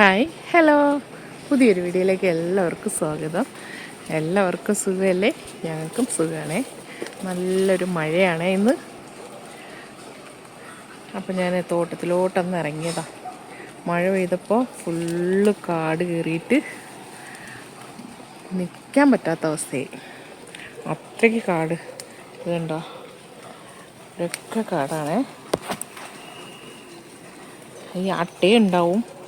Hi hello. പുതിയൊരു വീഡിയോയിലേക്ക് എല്ലാവർക്കും സ്വാഗതം. എല്ലാവർക്കും സുഖമല്ലേ? ഞങ്ങൾക്കും സുഖമാണേ. നല്ലൊരു മഴയാണ് ഇന്ന്. അപ്പം ഞാൻ തോട്ടത്തിലോട്ടൊന്ന് ഇറങ്ങിയതാ. മഴ പെയ്തപ്പോൾ ഫുള്ള് കാട് കയറിയിട്ട് നിൽക്കാൻ പറ്റാത്ത അവസ്ഥയായി. അത്രയ്ക്ക് കാട്. ഇതുണ്ടോ ഇതൊക്കെ കാടാണേ. ഈ അട്ടയുണ്ടാവും.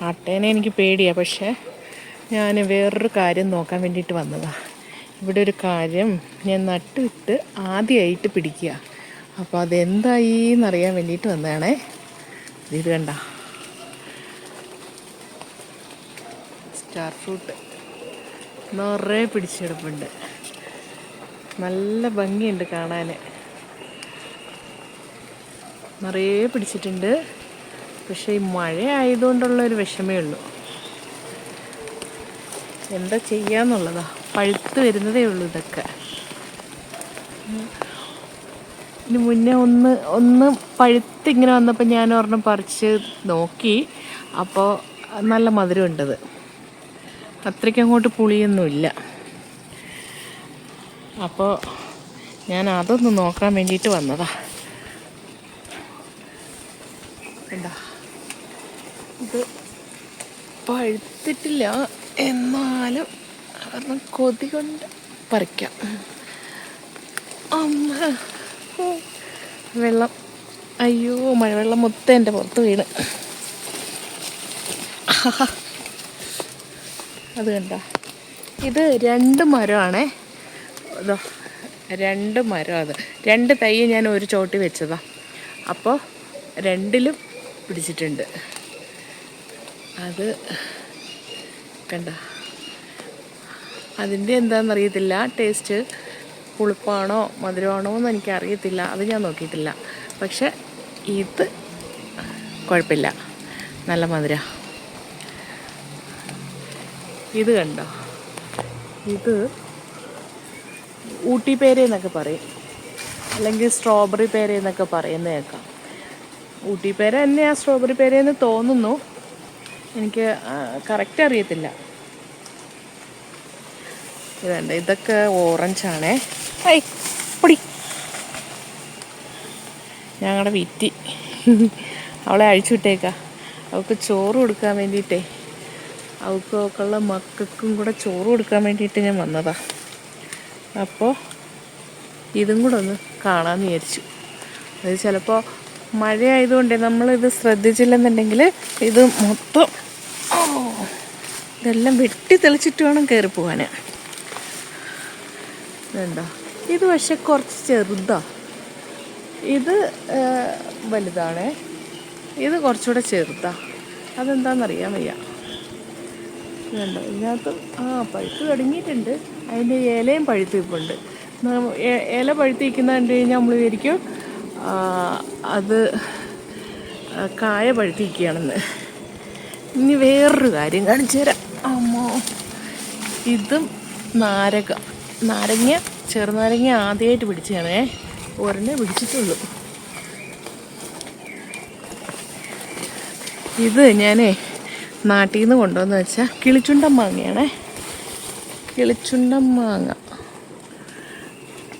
അട്ടേനെ എനിക്ക് പേടിയാണ് പക്ഷേ ഞാൻ വേറൊരു കാര്യം നോക്കാൻ വേണ്ടിയിട്ട് വന്നതാണ് ഇവിടെ ഒരു കാര്യം ഞാൻ നട്ടിട്ട് ആദ്യമായിട്ട് പിടിക്കുക അപ്പോൾ അതെന്തായി എന്നറിയാൻ വേണ്ടിയിട്ട് വന്നതാണേ. ഇത് കണ്ട. സ്റ്റാർ ഫ്രൂട്ട് നിറയെ പിടിച്ചെടുപ്പുണ്ട്. നല്ല ഭംഗിയുണ്ട് കാണാൻ നിറയെ പിടിച്ചിട്ടുണ്ട്. പക്ഷേ ഈ മഴ ആയതുകൊണ്ടുള്ള ഒരു വിഷമേ ഉള്ളൂ. എന്താ ചെയ്യാന്നുള്ളതാ? പഴുത്ത് വരുന്നതേ ഉള്ളൂ ഇതൊക്കെ. ഇതിന് മുന്നേ ഒന്ന് ഒന്ന് പഴുത്ത് ഇങ്ങനെ വന്നപ്പോൾ ഞാൻ ഒരെണ്ണം പറിച്ച് നോക്കി. അപ്പോൾ നല്ല മധുരമുണ്ടത്. അത്രയ്ക്ക് അങ്ങോട്ട് പുളിയൊന്നുമില്ല. അപ്പോൾ ഞാൻ അതൊന്ന് നോക്കാൻ വേണ്ടിയിട്ട് വന്നതാ. എന്താ? പഴുത്തിട്ടില്ല. എന്നാലും കാരണം കൊതി കൊണ്ട് പറിക്കാം. അമ്മ. വെള്ളം. അയ്യോ മഴവെള്ളം മൊത്തം എന്റെ പുറത്ത് വീണ്. അത് കണ്ടോ. ഇത് രണ്ട് മരമാണേ. അതോ രണ്ട് മരം അത്. രണ്ട് തൈ ഞാൻ ഒരു ചോട്ടി വെച്ചതാ. അപ്പോൾ രണ്ടിലും പിടിച്ചിട്ടുണ്ട്. അത് കണ്ട. അതിന്റെ എന്താണെന്നറിയത്തില്ല ടേസ്റ്റ് പുളിപ്പാണോ മധുരമാണോ എന്ന് എനിക്കറിയത്തില്ല. അത് ഞാൻ നോക്കിയിട്ടില്ല. പക്ഷെ ഇത് കുഴപ്പമില്ല. നല്ല മധുര. ഇത് കണ്ടോ? ഇത് ഊട്ടി പേര എന്നൊക്കെ പറയും. അല്ലെങ്കിൽ സ്ട്രോബെറി പേര എന്നൊക്കെ പറയുന്നത് കേൾക്കാം ഊട്ടി പേര തന്നെയാണ് സ്ട്രോബെറി പേരയെന്ന് തോന്നുന്നു. എനിക്ക് കറക്റ്റ് അറിയത്തില്ല. ഇതുണ്ട്. ഇതൊക്കെ ഓറഞ്ച് ആണേ. ഐ പൊടി. ഞങ്ങളുടെ വിറ്റി. അവളെ അഴിച്ചു വിട്ടേക്ക. അവൾക്ക് ചോറ് കൊടുക്കാൻ വേണ്ടിയിട്ടേ. അവൾക്കും അവൾക്കുള്ള മക്കൾക്കും കൂടെ ചോറ് കൊടുക്കാൻ വേണ്ടിയിട്ട് ഞാൻ വന്നതാ. അപ്പോൾ ഇതും കൂടെ ഒന്ന് കാണാമെന്ന് വിചാരിച്ചു. അത് ചിലപ്പോൾ മഴയായതുകൊണ്ട് നമ്മളിത് ശ്രദ്ധിച്ചില്ലെന്നുണ്ടെങ്കിൽ ഇത് മൊത്തം ഇതെല്ലാം വെട്ടി തെളിച്ചിട്ട് വേണം കയറി പോകാൻ ഇതുണ്ടോ ഇത് പക്ഷെ കുറച്ച് ചെറുതാ. ഇത് വലുതാണേ. ഇത് കുറച്ചുകൂടെ ചെറുതാ. അതെന്താണെന്നറിയാൻ വയ്യ. ഇതുണ്ടോ ഇതിനകത്ത് ആ പഴുത്ത് തുടങ്ങിയിട്ടുണ്ട്. അതിന്റെ ഇലയും പഴുത്തിപ്പുണ്ട് ഇല പഴുത്തിരിക്കുന്ന കണ്ടു കഴിഞ്ഞാൽ നമ്മൾ വിചാരിക്കും അത് കായ പഴുത്തിരിക്കുകയാണെന്ന്. ഇനി വേറൊരു കാര്യം കാണിച്ചു തരാം. അമ്മോ. ഇതും നാരക നാരങ്ങ ചെറുനാരങ്ങ ആദ്യമായിട്ട് പിടിച്ചതാണേ. ഒരെണ്ണേ പിടിച്ചിട്ടുള്ളൂ. ഇത് ഞാനേ നാട്ടിൽ നിന്ന് കൊണ്ടുവന്ന് വെച്ചാൽ കിളിച്ചുണ്ടൻ മാങ്ങയാണേ. കിളിച്ചുണ്ടൻ മാങ്ങ.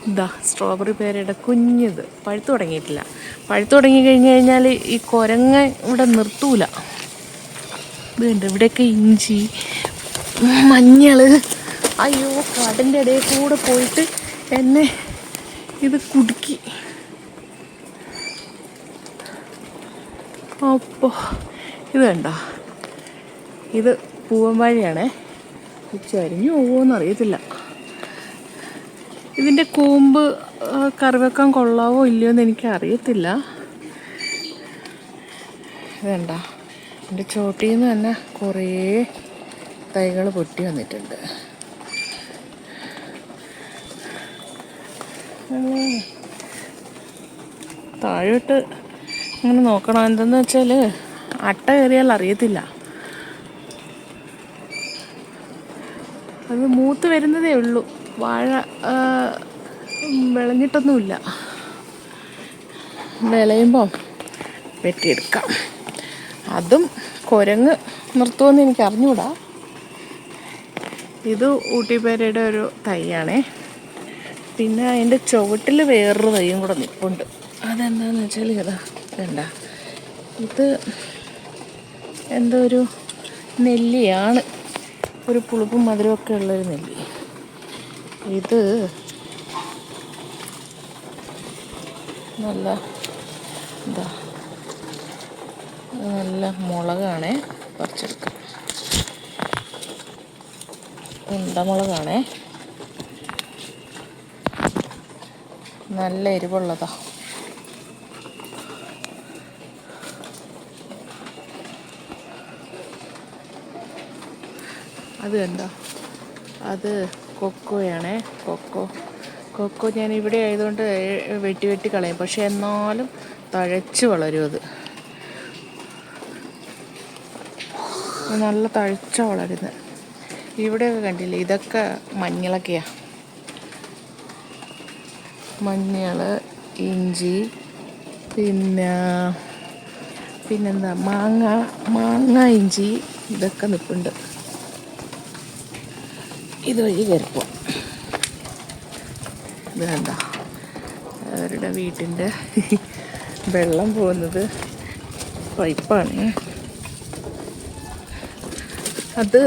ഇതാ സ്ട്രോബെറി പേരയുടെ കുഞ്ഞിത്. പഴുത്തു തുടങ്ങിയിട്ടില്ല. പഴുത്തു തുടങ്ങി കഴിഞ്ഞ് കഴിഞ്ഞാൽ ഈ കുരങ്ങ ഇവിടെ നിർത്തൂല. ഇതുണ്ട് ഇവിടെയൊക്കെ ഇഞ്ചി മഞ്ഞൾ അയ്യോ കാടിന്റെ ഇടയിൽ കൂടെ പോയിട്ട് എന്നെ ഇത് കുടുക്കി. അപ്പോൾ ഇത് കണ്ടോ? ഇത് പൂവൻവാഴയാണേ. ചരിഞ്ഞു പോവുമെന്ന് അറിയത്തില്ല. ഇതിന്റെ കൂമ്പ് കറിവെക്കാൻ കൊള്ളാവോ ഇല്ലയോ എന്ന് എനിക്ക് അറിയത്തില്ല വേണ്ട എന്റെ ചോട്ടിൽ നിന്ന് തന്നെ കുറേ തൈകൾ പൊട്ടി വന്നിട്ടുണ്ട്? താഴോട്ട് അങ്ങനെ നോക്കണം. എന്തെന്ന് വെച്ചാൽ അട്ട കയറിയാൽ അറിയത്തില്ല. അത് മൂത്ത് വരുന്നതേ ഉള്ളൂ. വാഴ വിളഞ്ഞിട്ടൊന്നുമില്ല. വിളയുമ്പം വെട്ടിയെടുക്കാം. അതും കുരങ്ങ് നിർത്തുമെന്ന് എനിക്ക് അറിഞ്ഞൂടാ ഇത് ഊട്ടിപ്പേരയുടെ ഒരു തൈയാണേ. പിന്നെ അതിന്റെ ചുവട്ടിൽ വേറൊരു തൈയും കൂടെ നിൽപ്പുണ്ട് അതെന്താന്ന് വെച്ചാൽ ഇതാ വേണ്ട ഇത് എന്തോ ഒരു നെല്ലിയാണ്. ഒരു പുളിപ്പും മധുരമൊക്കെ ഉള്ളൊരു നെല്ലി. ഇത് നല്ല എന്താ നല്ല മുളകാണേ പറിച്ചെടുക്കാം. ഉണ്ടമുളകാണേ. നല്ല എരിവുള്ളതാ. അത് കണ്ടോ? അത് കൊക്കോയാണേ കൊക്കോ. കൊക്കോ ഞാൻ ഇവിടെ ആയതുകൊണ്ട് വെട്ടി വെട്ടി കളയും. പക്ഷെ എന്നാലും തഴച്ച് വളരും അത്. നല്ല തഴച്ച വളരുന്നത് ഇവിടെയൊക്കെ കണ്ടില്ലേ? ഇതൊക്കെ മഞ്ഞളൊക്കെയാ. മഞ്ഞൾ ഇഞ്ചി പിന്നെ പിന്നെന്താ? മാങ്ങ മാങ്ങ ഇഞ്ചി ഇതൊക്കെ നിൽപ്പുണ്ട് ഇതുവഴി കയറിപ്പോ ഇതെന്താ അവരുടെ വീട്ടിന്റെ വെള്ളം പോകുന്നത് പൈപ്പാണ്. അത്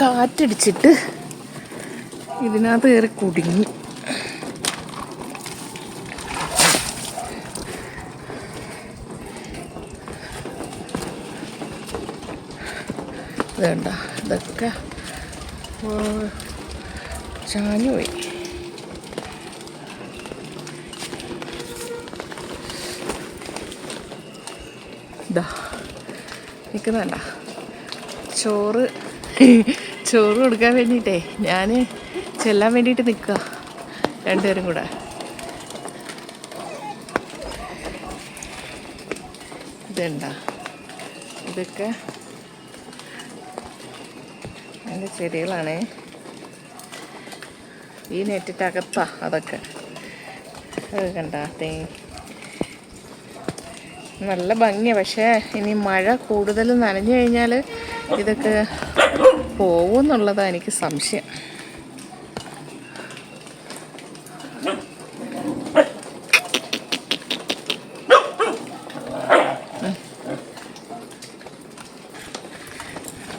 കാറ്റടിച്ചിട്ട് ഇതിനകത്ത് കയറി കുടുങ്ങി. വേണ്ട ഇതൊക്കെ ഓ, ചാഞ്ഞു പോയി ഇതാ നിൽക്കുന്നതല്ല ചോറ് ചോറ് കൊടുക്കാൻ വേണ്ടിയിട്ടേ. ഞാൻ ചെല്ലാൻ വേണ്ടിയിട്ട് നിൽക്കുക രണ്ടുപേരും കൂടെ. ഇതുണ്ട ഇതൊക്കെ എന്റെ ചെടികളാണേ. ഈ നെറ്റിട്ടകത്താ അതൊക്കെ. അത് കണ്ട തേ. നല്ല ഭംഗിയാണ് പക്ഷേ ഇനി മഴ കൂടുതൽ നനഞ്ഞു കഴിഞ്ഞാൽ ഇതൊക്കെ പോകുമെന്നുള്ളതാണ് എനിക്ക് സംശയം.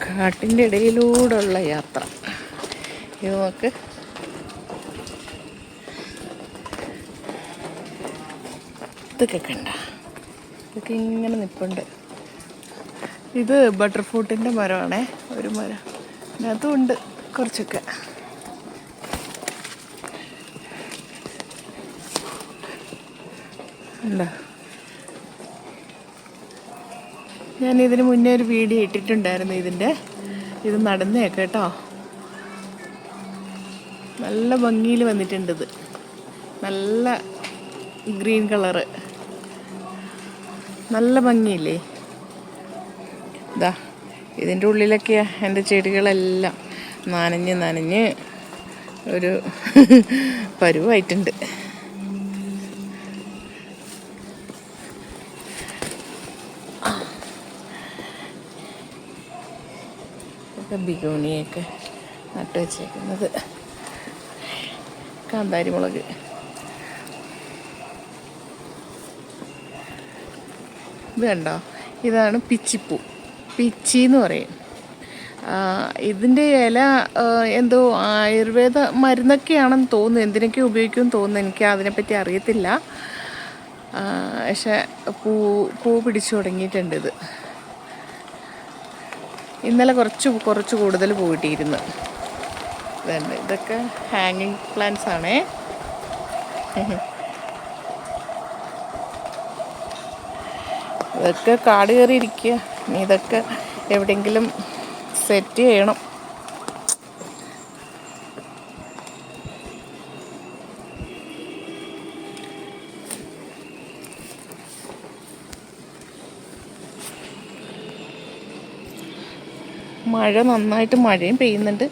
കാട്ടിന്റെ ഇടയിലൂടെയുള്ള യാത്ര. ഇത് നമുക്ക് ഇതൊക്കെ കണ്ട. ഇതൊക്കെ ഇങ്ങനെ നിൽപ്പുണ്ട് ഇത് ബട്ടർ ഫ്രൂട്ടിന്റെ മരമാണേ ഒരു മരം. അതിനകത്തും ഉണ്ട് കുറച്ചൊക്കെ. ഉണ്ടോ? ഞാൻ ഇതിന് മുന്നേ ഒരു വീഡിയോ ഇട്ടിട്ടുണ്ടായിരുന്നു ഇതിന്റെ ഇത് നടന്നേ കേട്ടോ. നല്ല ഭംഗിയിൽ വന്നിട്ടുണ്ട് ഇത്. നല്ല ഗ്രീൻ കളറ്. നല്ല ഭംഗിയില്ലേ? ഇതാ ഇതിന്റെ ഉള്ളിലൊക്കെയാ എന്റെ ചെടികളെല്ലാം നനഞ്ഞ് നനഞ്ഞ് ഒരു പരുവായിട്ടുണ്ട്. ബിഗോണിയൊക്കെ നട്ടു വച്ചേക്കുന്നത്. കാന്താരി മുളക്. ഇതാണ് പിച്ചിപ്പൂ. പിച്ചി എന്ന് പറയും ഇതിന്റെ ഇല എന്തോ ആയുർവേദ മരുന്നൊക്കെയാണെന്ന് തോന്നുന്നു. എന്തിനൊക്കെ ഉപയോഗിക്കുമെന്ന് തോന്നുന്നു. എനിക്ക് അതിനെപ്പറ്റി അറിയത്തില്ല. പക്ഷെ പൂ പൂ പിടിച്ചു തുടങ്ങിയിട്ടുണ്ട് ഇത്. ഇന്നലെ കുറച്ച് കുറച്ച് കൂടുതൽ പോയിട്ടിരുന്നു ഇതുണ്ട്. ഇതൊക്കെ ഹാങ്ങിങ് പ്ലാന്റ്സ് ആണേ. ഇതൊക്കെ കാട് കയറി ഇരിക്കുക ഇതൊക്കെ എവിടെയെങ്കിലും സെറ്റ് ചെയ്യണം. മഴ നന്നായിട്ട് മഴയും പെയ്യുന്നുണ്ട്.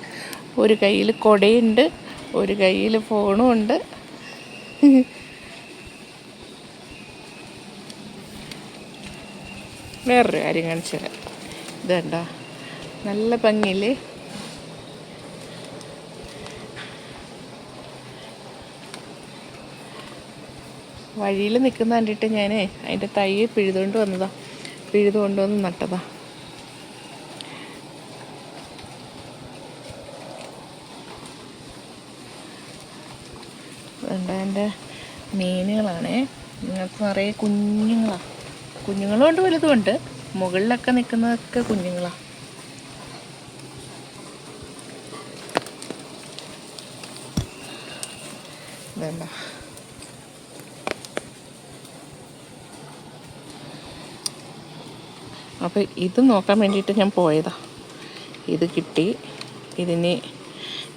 ഒരു കയ്യിൽ കൊടയുണ്ട് ഒരു കയ്യിൽ ഫോണും ഉണ്ട്. വേറൊരു കാര്യം കാണിച്ചു തരാം. ഇത് കണ്ടോ നല്ല ഭംഗിയില്ലേ? വഴിയിൽ നിൽക്കുന്ന കണ്ടിട്ട് ഞാൻ അതിന്റെ തൈ പിഴുതുകൊണ്ട് വന്നതാ. പിഴുതു കൊണ്ടുവന്ന് നട്ടതാ. അതുകൊണ്ട് എന്റെ മീനുകളാണേ. നിങ്ങൾക്ക് നിറയെ കുഞ്ഞുങ്ങളാണ് കുഞ്ഞുങ്ങളും വലുതുമുണ്ട്. വലുതും മുകളിലൊക്കെ നിൽക്കുന്നതൊക്കെ കുഞ്ഞുങ്ങളാണ് അപ്പൊ അപ്പോൾ ഇത് നോക്കാൻ വേണ്ടിയിട്ട് ഞാൻ പോയതാ. ഇത് കിട്ടി. ഇതിന്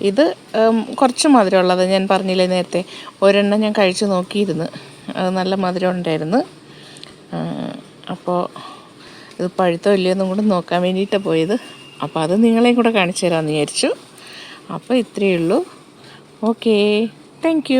ഇത് കുറച്ച് മധുരമുള്ളത് ഞാൻ പറഞ്ഞില്ലേ നേരത്തെ. ഒരെണ്ണം ഞാൻ കഴിച്ചു നോക്കിയിരുന്നു. അത് നല്ല മധുരം ഉണ്ടായിരുന്നു. അപ്പോൾ ഇത് പഴുത്തോ ഇല്ലയോന്നും കൂടെ നോക്കാൻ വേണ്ടിയിട്ടാണ് പോയത്. അപ്പോൾ അത് നിങ്ങളെയും കൂടെ കാണിച്ചു തരാമെന്ന് വിചാരിച്ചു. അപ്പോൾ ഇത്രയേ ഉള്ളൂ. Okay thank